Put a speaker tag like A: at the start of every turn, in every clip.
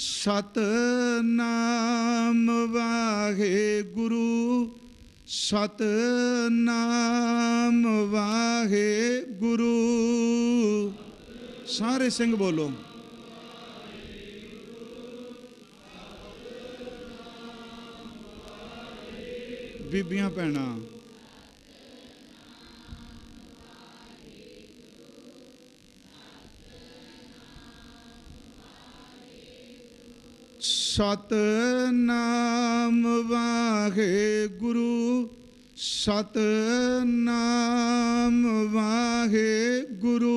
A: ਸਤਨਾਮ ਵਾਹਿਗੁਰੂ ਸਤਨਾਮ ਵਾਹਿਗੁਰੂ। ਸਾਰੇ ਸਿੰਘ ਬੋਲੋ। ਬੀਬੀਆਂ ਭੈਣਾਂ। ਸਤਨਾਮ ਵਾਹਿਗੁਰੂ ਸਤਨਾਮ ਵਾਹਿਗੁਰੂ।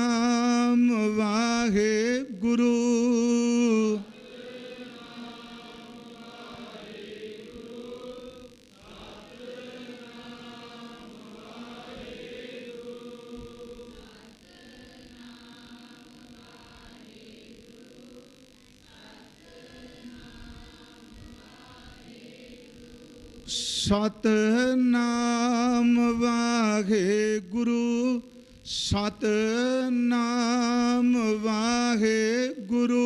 A: ਸਤਨਾਮ ਵਾਹਿਗੁਰੂ ਸਤਨਾਮ ਵਾਹਿਗੁਰੂ।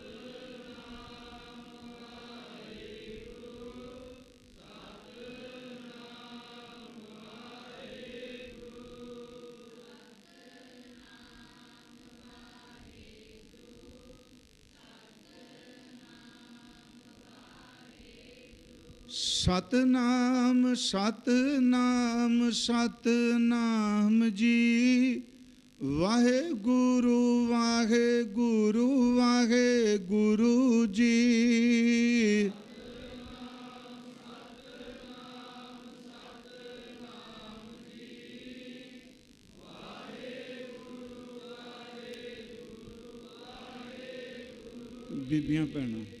A: ਸਤਨਾਮ ਸਤਨਾਮ ਸਤਨਾਮ ਜੀ। ਵਾਹਿਗੁਰੂ ਵਾਹਿਗੁਰੂ ਵਾਹਿਗੁਰੂ ਜੀ। ਬੀਬੀਆਂ ਭੈਣਾਂ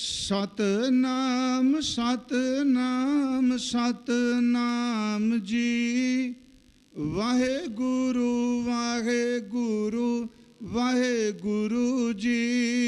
A: ਸਤਨਾਮ ਸਤਨਾਮ ਸਤਨਾਮ ਜੀ। ਵਾਹਿਗੁਰੂ ਵਾਹਿਗੁਰੂ ਵਾਹਿਗੁਰੂ ਜੀ।